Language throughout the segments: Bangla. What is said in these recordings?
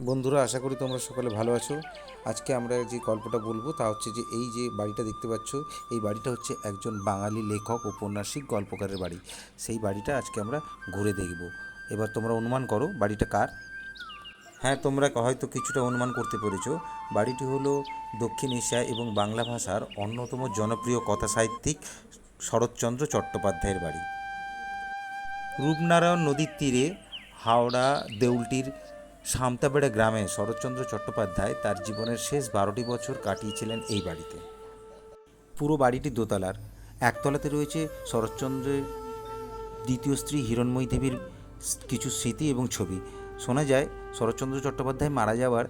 বন্ধুরা, আশা করি তোমরা সকলে ভালো আছো। আজকে আমরা যে গল্পটা বলব তা হচ্ছে যে এই যে বাড়িটা দেখতে পাচ্ছ, এই বাড়িটা হচ্ছে একজন বাঙালি লেখক ঔপন্যাসিক গল্পকারের বাড়ি। সেই বাড়িটা আজকে আমরা ঘুরে দেখব। এবার তোমরা অনুমান করো, বাড়িটা কার? হ্যাঁ তোমরা হয়তো কিছুটা অনুমান করতে পেরেছ। বাড়িটি হলো দক্ষিণ এশিয়া এবং বাংলা ভাষার অন্যতম জনপ্রিয় কথা সাহিত্যিক শরৎচন্দ্র চট্টোপাধ্যায়ের বাড়ি। রূপনারায়ণ নদীর তীরে হাওড়া দেউলটির সামতাবেড়া গ্রামে শরৎচন্দ্র চট্টোপাধ্যায় তার জীবনের শেষ বারোটি বছর কাটিয়েছিলেন এই বাড়িতে। পুরো বাড়িটি দোতলার। একতলাতে রয়েছে শরৎচন্দ্রের দ্বিতীয় স্ত্রী হিরণময়ী দেবীর কিছু স্মৃতি এবং ছবি। শোনা যায়, শরৎচন্দ্র চট্টোপাধ্যায় মারা যাওয়ার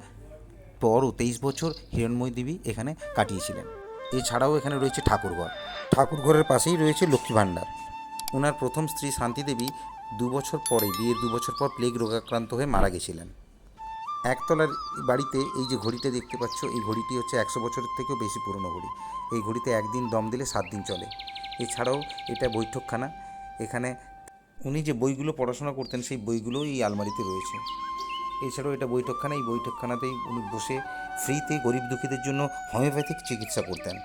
পরও তেইশ বছর হিরণময়ী দেবী এখানে কাটিয়েছিলেন। এছাড়াও এখানে রয়েছে ঠাকুরঘর। ঠাকুরঘরের পাশেই রয়েছে লক্ষ্মী ভাণ্ডার। ওনার প্রথম স্ত্রী শান্তিদেবী দু বছর পরে, বিয়ের দু বছর পর প্লেগ রোগাক্রান্ত হয়ে মারা গেছিলেন। একতলার বাড়িতে এই যে ঘড়িটা দেখতে পাচ্ছ, এই ঘড়িটি হচ্ছে একশো বছরের থেকেও বেশি পুরনো ঘড়ি। এই ঘড়িতে একদিন দম দিলে সাত দিন চলে। এছাড়াও এটা বৈঠকখানা। এখানে উনি যে বইগুলো পড়াশোনা করতেন, সেই বইগুলো এই আলমারিতে রয়েছে। এছাড়াও এটা বৈঠকখানা। এই বৈঠকখানাতেই উনি বসে ফ্রিতে গরিব দুঃখীদের জন্য হোমিওপ্যাথিক চিকিৎসা করতেন।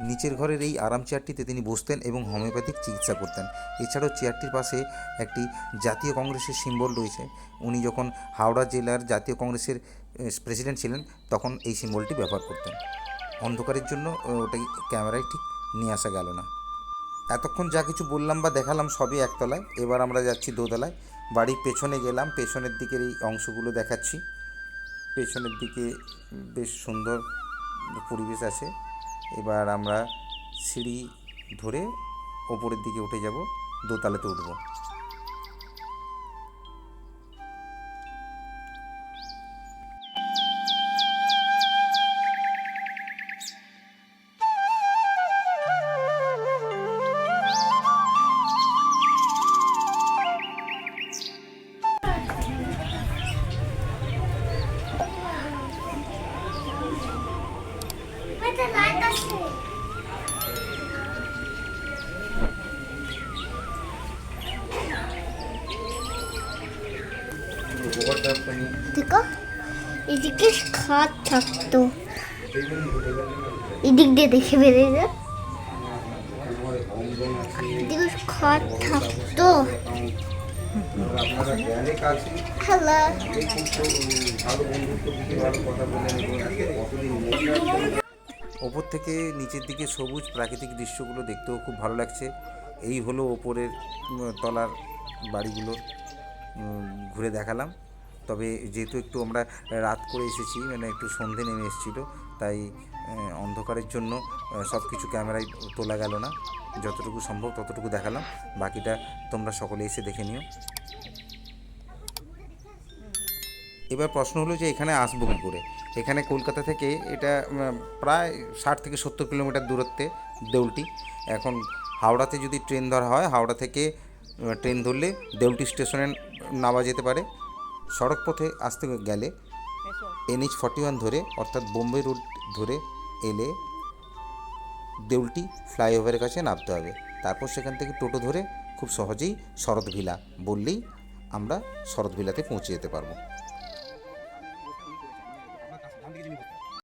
নিচের ঘরের এই আরাম চেয়ারটিতে তিনি বসতেন এবং হোমিওপ্যাথিক চিকিৎসা করতেন। এছাড়াও চেয়ারটির পাশে একটি জাতীয় কংগ্রেসের সিম্বল রয়েছে। উনি যখন হাওড়া জেলার জাতীয় কংগ্রেসের প্রেসিডেন্ট ছিলেন, তখন এই সিম্বলটি ব্যবহার করতেন। অন্ধকারের জন্য ওটাই ক্যামেরায় ঠিক নিয়ে আসা গেল না। এতক্ষণ যা কিছু বললাম বা দেখালাম সবই একতলায়। এবার আমরা যাচ্ছি দোতলায়। বাড়ির পেছনে গেলাম। পেছনের দিকের এই অংশগুলো দেখাচ্ছি। পেছনের দিকে বেশ সুন্দর পরিবেশ আছে। এবার আমরা সিঁড়ি ধরে ওপরের দিকে উঠে যাব দোতলাতে উঠব। দেখো এদিকে খাট থাকতো এদিক দিয়ে দেখে বেরিয়ে যায় এদিকে খাট থাকতো আপনারা হ্যালো ওপর থেকে নিচের দিকে সবুজ প্রাকৃতিক দৃশ্যগুলো দেখতেও খুব ভালো লাগছে। এই হলো ওপরের তলার বাড়িগুলো ঘুরে দেখালাম। তবে যেহেতু একটু আমরা রাত করে এসেছি মানে একটু সন্ধে নেমে এসেছিল, তাই অন্ধকারের জন্য সব কিছু ক্যামেরায় তোলা গেল না। যতটুকু সম্ভব ততটুকু দেখালাম। বাকিটা তোমরা সকলে এসে দেখে নিও। এবার প্রশ্ন হলো যে এখানে আসব কী করে? এখানে কলকাতা থেকে এটা প্রায় ষাট থেকে সত্তর কিলোমিটার দূরত্বে দেউলটি। এখন হাওড়াতে যদি ট্রেন ধরা হয়, হাওড়া থেকে ট্রেন ধরলে দেউলটি স্টেশনে নামা যেতে পারে। সড়ক পথে আসতে গেলে এনএইচ ফর্টি ওয়ান ধরে, অর্থাৎ বোম্বে রোড ধরে এলে দেউলটি ফ্লাইওভারের কাছে নামতে হবে। তারপর সেখান থেকে টোটো ধরে খুব সহজেই শরৎভিলা বললেই আমরা শরৎভিলাতে পৌঁছে যেতে পারব।